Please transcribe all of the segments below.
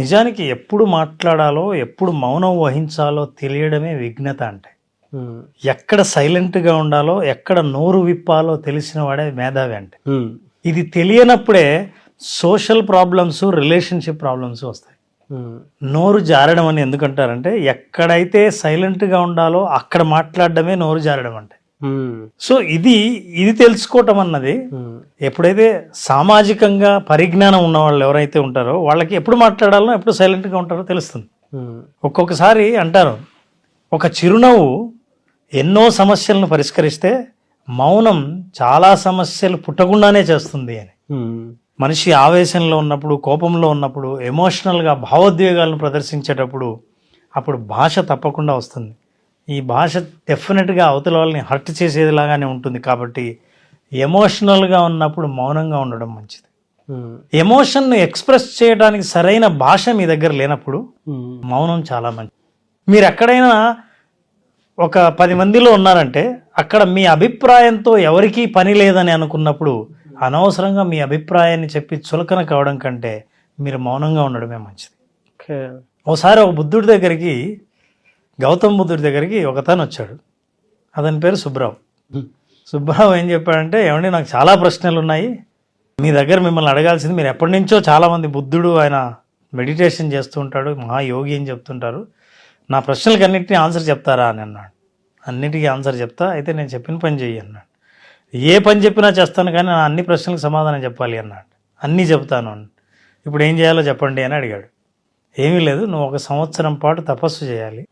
నిజానికి ఎప్పుడు మాట్లాడాలో ఎప్పుడు మౌనం వహించాలో తెలియడమే విఘ్నత అంటే. ఎక్కడ సైలెంట్గా ఉండాలో ఎక్కడ నోరు విప్పాలో తెలిసిన వాడే మేధావి అంటే. ఇది తెలియనప్పుడే సోషల్ ప్రాబ్లమ్స్ రిలేషన్షిప్ ప్రాబ్లమ్స్ వస్తాయి. నోరు జారడం అని ఎందుకంటారంటే ఎక్కడైతే సైలెంట్గా ఉండాలో అక్కడ మాట్లాడడమే నోరు జారడం అంటే. సో ఇది ఇది తెలుసుకోవటం అన్నది ఎప్పుడైతే సామాజికంగా పరిజ్ఞానం ఉన్న వాళ్ళు ఎవరైతే ఉంటారో వాళ్ళకి ఎప్పుడు మాట్లాడాలో ఎప్పుడు సైలెంట్గా ఉంటారో తెలుస్తుంది. ఒక్కొక్కసారి అంటారు ఒక చిరునవ్వు ఎన్నో సమస్యలను పరిష్కరిస్తే మౌనం చాలా సమస్యలు పుట్టకుండానే చేస్తుంది అని. మనిషి ఆవేశంలో ఉన్నప్పుడు కోపంలో ఉన్నప్పుడు ఎమోషనల్గా భావోద్వేగాలను ప్రదర్శించేటప్పుడు అప్పుడు భాష తప్పకుండా వస్తుంది. ఈ భాష డెఫినెట్గా అవతల వాళ్ళని హర్ట్ చేసేదిలాగానే ఉంటుంది కాబట్టి ఎమోషనల్గా ఉన్నప్పుడు మౌనంగా ఉండడం మంచిది. ఎమోషన్ను ఎక్స్ప్రెస్ చేయడానికి సరైన భాష మీ దగ్గర లేనప్పుడు ఉమ్, మౌనం చాలా మంచిది. మీరు ఎక్కడైనా ఒక పది మందిలో ఉన్నారంటే అక్కడ మీ అభిప్రాయంతో ఎవరికీ పని లేదని అనుకున్నప్పుడు అనవసరంగా మీ అభిప్రాయాన్ని చెప్పి చులకన కావడం కంటే మీరు మౌనంగా ఉండడమే మంచిది. ఒకసారి ఒక బుద్ధుడి దగ్గరికి గౌతమ్ బుద్ధుడి దగ్గరికి ఒకతను వచ్చాడు. అతని పేరు సుబ్రావ్. ఉమ్, సుబ్బారావు ఏం చెప్పాడంటే ఏమండి నాకు చాలా ప్రశ్నలు ఉన్నాయి మీ దగ్గర మిమ్మల్ని అడగాల్సింది మీరు ఎప్పటి నుంచో చాలామంది బుద్ధుడు ఆయన మెడిటేషన్ చేస్తూ ఉంటాడు మహాయోగి అని చెప్తుంటారు. నా ప్రశ్నలకి అన్నింటినీ ఆన్సర్ చెప్తారా? అని అన్నాడు. అన్నిటికీ ఆన్సర్ చెప్తా అయితే నేను చెప్పిన పని చెయ్యి అన్నాడు. ఏ పని చెప్పినా చేస్తాను కానీ నా అన్ని ప్రశ్నలకు సమాధానం చెప్పాలి అన్నాడు. అన్నీ చెప్తాను. ఇప్పుడు ఏం చేయాలో చెప్పండి అని అడిగాడు. ఏమీ లేదు నువ్వు ఒక సంవత్సరం పాటు తపస్సు చేయాలి.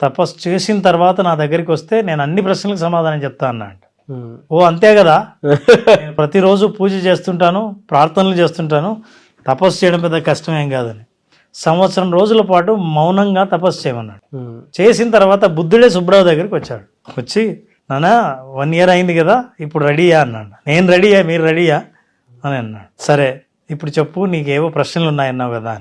తపస్సు చేసిన తర్వాత నా దగ్గరికి వస్తే నేను అన్ని ప్రశ్నలకు సమాధానం చెప్తా అన్నాడు ఉమ్, ఓ అంతే కదా? నేను ప్రతిరోజు పూజ చేస్తుంటాను ప్రార్థనలు చేస్తుంటాను తపస్సు చేయడం పెద్ద కష్టమేం కాదని. సంవత్సరం రోజుల పాటు మౌనంగా తపస్సు చేయమన్నాడు. చేసిన తర్వాత బుద్ధుడే సుబ్రావు దగ్గరికి వచ్చాడు. వచ్చి నానా వన్ ఇయర్ అయింది కదా ఇప్పుడు రెడీయా అన్నాడు. నేను రెడీయా మీరు రెడీయా అని అన్నాడు. సరే ఇప్పుడు చెప్పు నీకేవో ప్రశ్నలు ఉన్నాయన్నావు కదా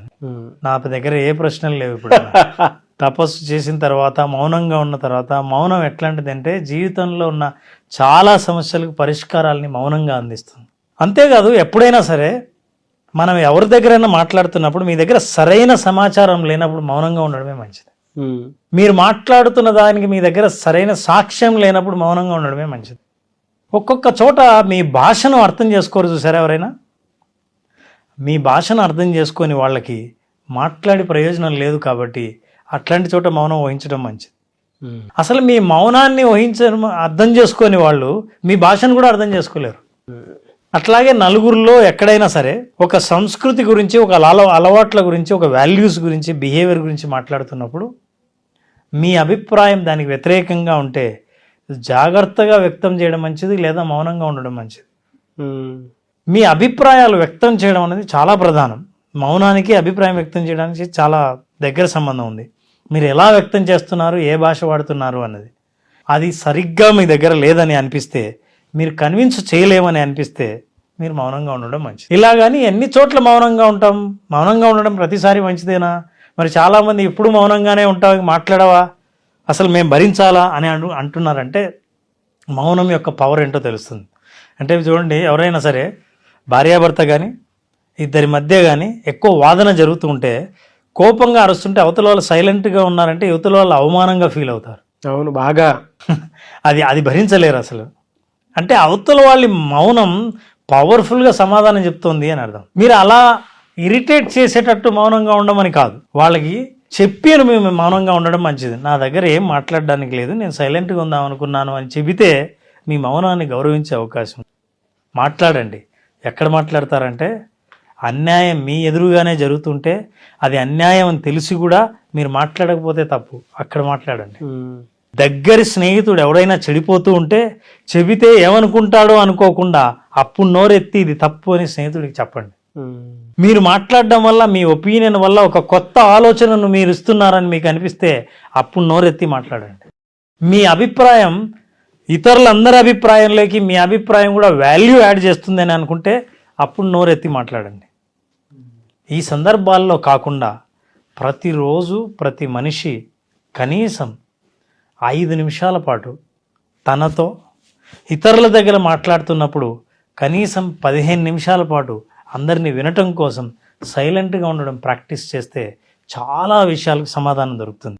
నా దగ్గర ఏ ప్రశ్నలు లేవు ఇప్పుడు తపస్సు చేసిన తర్వాత మౌనంగా ఉన్న తర్వాత మౌనం ఎట్లాంటిదంటే జీవితంలో ఉన్న చాలా సమస్యలకు పరిష్కారాలని మౌనంగా అందిస్తుంది. అంతేకాదు ఎప్పుడైనా సరే మనం ఎవరి దగ్గరైనా మాట్లాడుతున్నప్పుడు మీ దగ్గర సరైన సమాచారం లేనప్పుడు మౌనంగా ఉండడమే మంచిది. మీరు మాట్లాడుతున్న దానికి మీ దగ్గర సరైన సాక్ష్యం లేనప్పుడు మౌనంగా ఉండడమే మంచిది. ఒక్కొక్క చోట మీ భాషను అర్థం చేసుకోరు చూసారా ఎవరైనా? మీ భాషను అర్థం చేసుకొని వాళ్ళకి మాట్లాడి ప్రయోజనం లేదు కాబట్టి అట్లాంటి చోట మౌనం వహించడం మంచిది. అసలు మీ మౌనాన్ని వహించడం అర్థం చేసుకొని వాళ్ళు మీ భాషను కూడా అర్థం చేసుకోలేరు. అట్లాగే నలుగురిలో ఎక్కడైనా సరే ఒక సంస్కృతి గురించి ఒక అల అలవాట్ల గురించి ఒక వాల్యూస్ గురించి బిహేవియర్ గురించి మాట్లాడుతున్నప్పుడు మీ అభిప్రాయం దానికి వ్యతిరేకంగా ఉంటే జాగ్రత్తగా వ్యక్తం చేయడం మంచిది లేదా మౌనంగా ఉండడం మంచిది? మీ అభిప్రాయాలు వ్యక్తం చేయడం అనేది చాలా ప్రధానం. మౌనానికి అభిప్రాయం వ్యక్తం చేయడానికి చాలా దగ్గర సంబంధం ఉంది. మీరు ఎలా వ్యక్తం చేస్తున్నారు ఏ భాష వాడుతున్నారు అన్నది. అది సరిగ్గా మీ దగ్గర లేదని అనిపిస్తే మీరు కన్విన్స్ చేయలేమని అనిపిస్తే మీరు మౌనంగా ఉండడం మంచిది. ఇలాగని ఎన్ని చోట్ల మౌనంగా ఉంటాం? మౌనంగా ఉండడం ప్రతిసారి మంచిదేనా? మరి చాలామంది ఇప్పుడు మౌనంగానే ఉంటావు మాట్లాడవా? అసలు మేము భరించాలా అని అను అంటున్నారంటే మౌనం యొక్క పవర్ ఏంటో తెలుస్తుంది. అంటే చూడండి ఎవరైనా సరే భార్యాభర్త కానీ ఇద్దరి మధ్య కానీ ఎక్కువ వాదన జరుగుతూ ఉంటే కోపంగా అరుస్తుంటే అవతల వాళ్ళు సైలెంట్గా ఉన్నారంటే యువతల వాళ్ళు అవమానంగా ఫీల్ అవుతారు. అవును బాగా. అది అది భరించలేరు అసలు. అంటే అవతల వాళ్ళ మౌనం పవర్ఫుల్గా సమాధానం చెప్తోంది అని అర్థం. మీరు అలా ఇరిటేట్ చేసేటట్టు మౌనంగా ఉండమని కాదు. వాళ్ళకి చెప్పాను మేము మౌనంగా ఉండడం మంచిది. నా దగ్గర ఏం మాట్లాడడానికి లేదు. నేను సైలెంట్గా ఉందాం అనుకున్నాను అని చెబితే మీ మౌనాన్ని గౌరవించే అవకాశం. మాట్లాడండి. ఎక్కడ మాట్లాడతారంటే అన్యాయం మీ ఎదురుగానే జరుగుతుంటే అది అన్యాయం అని తెలిసి కూడా మీరు మాట్లాడకపోతే తప్పు. అక్కడ మాట్లాడండి. దగ్గరి స్నేహితుడు ఎవడైనా చెడిపోతూ ఉంటే చెబితే ఏమనుకుంటాడో అనుకోకుండా అప్పుడు నోరెత్తి ఇది తప్పు అని స్నేహితుడికి చెప్పండి. మీరు మాట్లాడడం వల్ల మీ ఒపీనియన్ వల్ల ఒక కొత్త ఆలోచనను మీరు ఇస్తున్నారని మీకు అనిపిస్తే అప్పుడు నోరెత్తి మాట్లాడండి. మీ అభిప్రాయం ఇతరులందరి అభిప్రాయంలోకి మీ అభిప్రాయం కూడా వాల్యూ యాడ్ చేస్తుందని అనుకుంటే అప్పుడు నోరెత్తి మాట్లాడండి. ఈ సందర్భాల్లో కాకుండా ప్రతిరోజు ప్రతి మనిషి కనీసం ఐదు నిమిషాల పాటు తనతో ఇతరుల దగ్గర మాట్లాడుతున్నప్పుడు కనీసం పదిహేను నిమిషాల పాటు అందరినీ వినటం కోసం సైలెంట్గా ఉండడం ప్రాక్టీస్ చేస్తే చాలా విషయాలకు సమాధానం దొరుకుతుంది.